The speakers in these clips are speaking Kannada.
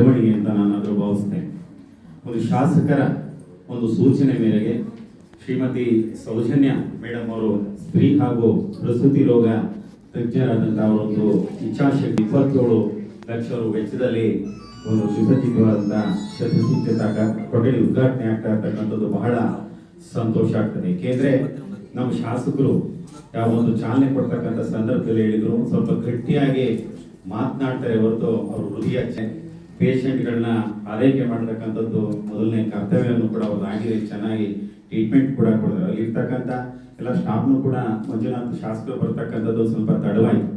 ಬೆಳವಣಿಗೆ ಅಂತ ನಾನಾದರೂ ಭಾವಿಸ್ತೇನೆ ಒಂದು ಶಾಸಕರ ಒಂದು ಸೂಚನೆ ಮೇರೆಗೆ ಶ್ರೀಮತಿ ಸೌಜನ್ಯ ಮೇಡಮ್ ಅವರು ಸ್ತ್ರೀ ಹಾಗೂ ಪ್ರಸೂತಿ ರೋಗ ತಜ್ಞರಾದಂತಹ ಅವರೊಂದು ಇಚ್ಛಾಶಕ್ತಿ ಇಪ್ಪತ್ತೇಳು ಲಕ್ಷ ವೆಚ್ಚದಲ್ಲಿ ಒಂದು ಸುಸಜ್ಜಿತವಾದಂತಹ ಶಸ್ತ್ರಚಿಕಿತ್ಸಾ ಕೊಠಡಿ ಉದ್ಘಾಟನೆ ಆಗ್ತಾ ಇರ್ತಕ್ಕಂಥದ್ದು ಬಹಳ ಸಂತೋಷ ಆಗ್ತದೆ. ಏಕೆಂದ್ರೆ ನಮ್ಮ ಶಾಸಕರು ಯಾವ ಒಂದು ಚಾಲನೆ ಕೊಡ್ತಕ್ಕಂಥ ಸಂದರ್ಭದಲ್ಲಿ ಹೇಳಿದ್ರು, ಸ್ವಲ್ಪ ಗಟ್ಟಿಯಾಗಿ ಮಾತನಾಡ್ತಾರೆ ಹೊರತು ಅವರು ಹೃದಯ ಪೇಷಂಟ್ಗಳನ್ನ ಆರೈಕೆ ಮಾಡತಕ್ಕಂಥದ್ದು ಮೊದಲನೇ ಕರ್ತವ್ಯವನ್ನು ಕೂಡ ಅವ್ರು ಆಗಿದೆ ಚೆನ್ನಾಗಿ ಟ್ರೀಟ್ಮೆಂಟ್ ಕೂಡ ಕೊಡ್ತಾರೆ. ಅಲ್ಲಿರ್ತಕ್ಕಂಥ ಎಲ್ಲ ಸ್ಟಾಫ್ನು ಕೂಡ ಮಂಜುನಾಥ್ ಶಾಸಕರು ಬರ್ತಕ್ಕಂಥದ್ದು ಸ್ವಲ್ಪ ತಡವಾಯಿತು.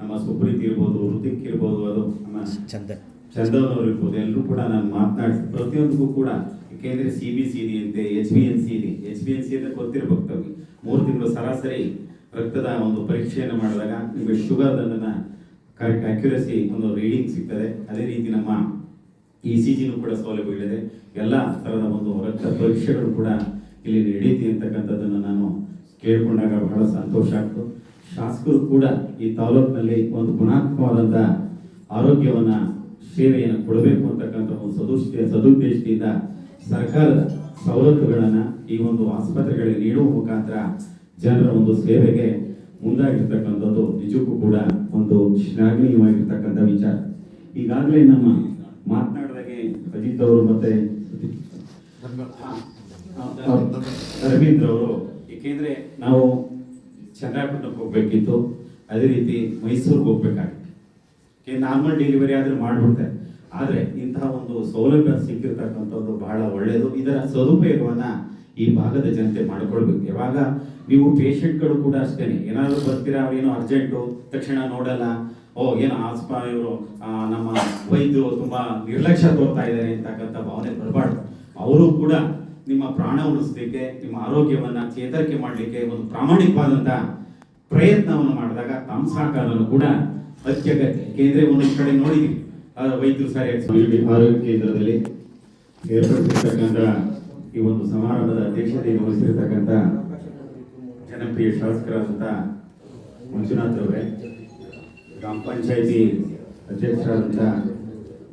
ನಮ್ಮ ಸುಪ್ರೀತ್ ಇರ್ಬೋದು ಋತಿಕ್ ಇರ್ಬೋದು ಅದು ನಮ್ಮ ಚಂದನ್. ಚಂದನ್ ಅವರು ಇರ್ಬೋದು ಎಲ್ಲರೂ ಕೂಡ ನಾನು ಮಾತನಾಡಿ ಪ್ರತಿಯೊಂದಕ್ಕೂ ಕೂಡ ಯಾಕೆಂದ್ರೆ ಸಿ ಬಿ ಸಿ ಡಿ ಅಂತೆ H B N C D H B N C ಅಂತ ಗೊತ್ತಿರ್ಬೇಕು ತಮಗೆ ಮೂರು ತಿಂಗಳು ಸರಾಸರಿ ರಕ್ತದ ಒಂದು ಪರೀಕ್ಷೆಯನ್ನು ಮಾಡಿದಾಗ ನಿಮಗೆ ಶುಗರ್ ಅನ್ನ ಕರೆಕ್ಟ್ ಅಕ್ಯುರಸಿ ಒಂದು ರೀಡಿಂಗ್ ಸಿಗ್ತದೆ. ಅದೇ ರೀತಿ ನಮ್ಮ ಇ ಸಿ ಜಿನೂ ಕೂಡ ಸೌಲಭ್ಯಗಳಿದೆ ಎಲ್ಲ ಥರದ ಒಂದು ರಕ್ತ ಪರೀಕ್ಷೆಗಳು ಕೂಡ ಇಲ್ಲಿ ನಡೀತಿ ಅಂತಕ್ಕಂಥದ್ದನ್ನು ನಾನು ಕೇಳಿಕೊಂಡಾಗ ಬಹಳ ಸಂತೋಷ ಆಗ್ತು. ಶಾಸಕರು ಕೂಡ ಈ ತಾಲೂಕಿನಲ್ಲಿ ಒಂದು ಗುಣಾತ್ಮಕವಾದಂಥ ಆರೋಗ್ಯವನ್ನ, ಸೇವೆಯನ್ನು ಕೊಡಬೇಕು ಅಂತಕ್ಕಂಥ ಒಂದು ಸದುಷ್ಟಿಯ ಸದುದ್ದೇಶದಿಂದ ಸರ್ಕಾರದ ಸವಲತ್ತುಗಳನ್ನು ಈ ಒಂದು ಆಸ್ಪತ್ರೆಗಳಿಗೆ ನೀಡುವ ಮುಖಾಂತರ ಜನರ ಒಂದು ಸೇವೆಗೆ ಮುಂದಾಗಿರ್ತಕ್ಕಂಥದ್ದು ನಿಜಕ್ಕೂ ಕೂಡ ಒಂದು ಶ್ಲಾಘನೀಯವಾಗಿರ್ತಕ್ಕಂಥ ವಿಚಾರ. ಈಗಾಗಲೇ ನಮ್ಮ ಮಾತನಾಡಿದಾಗೆ ಅಜಿತ್ ಅವರು ಮತ್ತೆ ರವೀಂದ್ರ ಅವರು. ಏಕೆಂದ್ರೆ ನಾವು ಚನ್ನಪಟ್ಟಣಕ್ಕೆ ಹೋಗ್ಬೇಕಿತ್ತು. ಅದೇ ರೀತಿ ಮೈಸೂರಿಗೆ ಹೋಗ್ಬೇಕಾಗಿತ್ತು. ನಾರ್ಮಲ್ ಡೆಲಿವರಿ ಆದ್ರೆ ಮಾಡ್ಬಿಡ್ತಾರೆ. ಆದ್ರೆ ಇಂತಹ ಒಂದು ಸೌಲಭ್ಯ ಸಿಕ್ಕಿರ್ತಕ್ಕಂಥದ್ದು ಬಹಳ ಒಳ್ಳೆಯದು ಇದರ ಸದುಪಯೋಗವನ್ನ ಈ ಭಾಗದ ಜನತೆ ಮಾಡ್ಕೊಳ್ಬೇಕು. ಯಾವಾಗ ನೀವು ಪೇಷಂಟ್ಗಳು ಕೂಡ ಅಷ್ಟೇ ಏನಾದರೂ ಬರ್ತೀರಾ ಏನೋ ಅರ್ಜೆಂಟು ತಕ್ಷಣ ನೋಡಲ್ಲ. ಓ, ಏನೋ ಆಸ್ಪ ಇವರು ನಮ್ಮ ವೈದ್ಯರು ತುಂಬಾ ನಿರ್ಲಕ್ಷ್ಯ ತೋರ್ತಾ ಇದ್ದಾರೆ ಅಂತಕ್ಕಂಥ ಭಾವನೆ ಬರಬಾರ್ದು. ಅವರು ಕೂಡ ನಿಮ್ಮ ಪ್ರಾಣ ಉಳಿಸ್ಲಿಕ್ಕೆ, ನಿಮ್ಮ ಆರೋಗ್ಯವನ್ನ ಚೇತರಿಕೆ ಮಾಡಲಿಕ್ಕೆ ಒಂದು ಪ್ರಾಮಾಣಿಕವಾದಂಥ ಪ್ರಯತ್ನವನ್ನು ಮಾಡಿದಾಗ ತಮ್ಮ ಸಹಕಾರವನ್ನು ಕೂಡ ಅತ್ಯಗತ್ಯ. ಏಕೆಂದ್ರೆ ಒಂದೊಂದು ಕಡೆ ನೋಡಿದ್ವಿ. ವೈದ್ಯರು ಸರಿಯಾಗಿ ಆರೋಗ್ಯ ಕೇಂದ್ರದಲ್ಲಿ ಏರ್ಪಡಿಸಿರ್ತಕ್ಕಂಥ ಈ ಒಂದು ಸಮಾರಂಭದ ಅಧ್ಯಕ್ಷತೆಯನ್ನು ವಹಿಸಿರ್ತಕ್ಕಂಥ ಜನಪ್ರಿಯ ಶಾಸಕರಾದಂಥ ಮಂಜುನಾಥ್ ಅವರೇ, ಗ್ರಾಮ ಪಂಚಾಯಿತಿ ಅಧ್ಯಕ್ಷರಾದಂಥ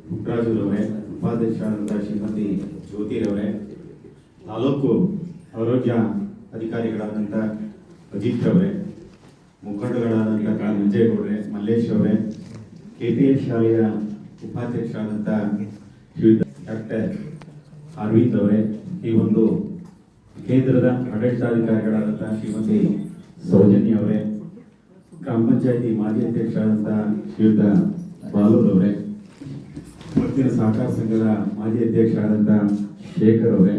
ಪುಟ್ಟರಾಜುರವರೇ ಉಪಾಧ್ಯಕ್ಷರಾದಂಥ ಶ್ರೀಮತಿ ಜ್ಯೋತಿರವರೇ ತಾಲೂಕು ಆರೋಗ್ಯ ಅಧಿಕಾರಿಗಳಾದಂಥ ಅಜಿತ್ ಅವರೇ, ಮುಖಂಡಗಳಾದಂಥ ಗೌಡ್ರೆ ಮಲ್ಲೇಶ್ ಅವರೇ ಕೆ ಪಿ ಎಸ್ ಶಾಲೆಯ ಉಪಾಧ್ಯಕ್ಷರಾದಂಥ ಡಾಕ್ಟರ್ ಅರವಿಂದ್ ಅವರೇ ಈ ಒಂದು ಕೇಂದ್ರದ ಆಡಳಿತಾಧಿಕಾರಿಗಳಾದಂತಹ ಶ್ರೀಮತಿ ಸೌಜನ್ಯ ಅವರೇ, ಗ್ರಾಮ ಪಂಚಾಯತಿ ಮಾಜಿ ಅಧ್ಯಕ್ಷರಾದಂಥ ಶ್ರೀಯುತ ಬಾಲೂರವರೇ ಮುತ್ತಿನ ಸಹಕಾರ ಸಂಘದ ಮಾಜಿ ಅಧ್ಯಕ್ಷರಾದಂಥ ಶೇಖರ್ ಅವರೇ,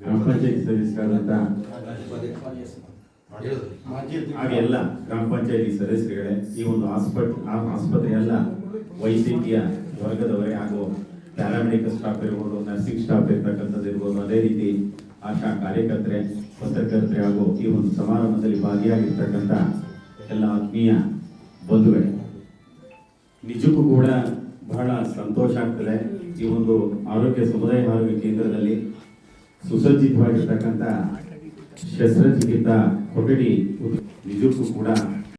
ಗ್ರಾಮ ಪಂಚಾಯತಿ ಸದಸ್ಯರಾದಂತಹ ಹಾಗೆ ಎಲ್ಲ ಗ್ರಾಮ ಪಂಚಾಯತಿ ಸದಸ್ಯರುಗಳೇ ಈ ಒಂದು ಆಸ್ಪತ್ರೆ ಆಸ್ಪತ್ರೆ ಎಲ್ಲ ವೈದ್ಯಕೀಯ ವರ್ಗದವರೇ ಹಾಗೂ ಪ್ಯಾರಾಮೆಡಿಕಲ್ ಸ್ಟಾಫ್ ಇರ್ಬೋದು ನರ್ಸಿಂಗ್ ಸ್ಟಾಫ್ ಇರ್ತಕ್ಕಂಥದ್ದು ಇರ್ಬೋದು, ಅದೇ ರೀತಿ ಆಶಾ ಕಾರ್ಯಕರ್ತರೆ, ಪತ್ರಕರ್ತರೆ ಹಾಗೂ ಈ ಒಂದು ಸಮಾರಂಭದಲ್ಲಿ ಭಾಗಿಯಾಗಿರ್ತಕ್ಕಂಥ ಎಲ್ಲ ಆತ್ಮೀಯ ಬಂಧುಗಳೇ, ನಿಜಕ್ಕೂ ಕೂಡ ಬಹಳ ಸಂತೋಷ ಆಗ್ತದೆ ಈ ಒಂದು ಆರೋಗ್ಯ ಸಮುದಾಯ ಆರೋಗ್ಯ ಕೇಂದ್ರದಲ್ಲಿ ಸುಸಜ್ಜಿತವಾಗಿರ್ತಕ್ಕಂಥ ಶಸ್ತ್ರಚಿಕಿತ್ಸಾ ಕೊಠಡಿ ನಿಜಕ್ಕೂ ಕೂಡ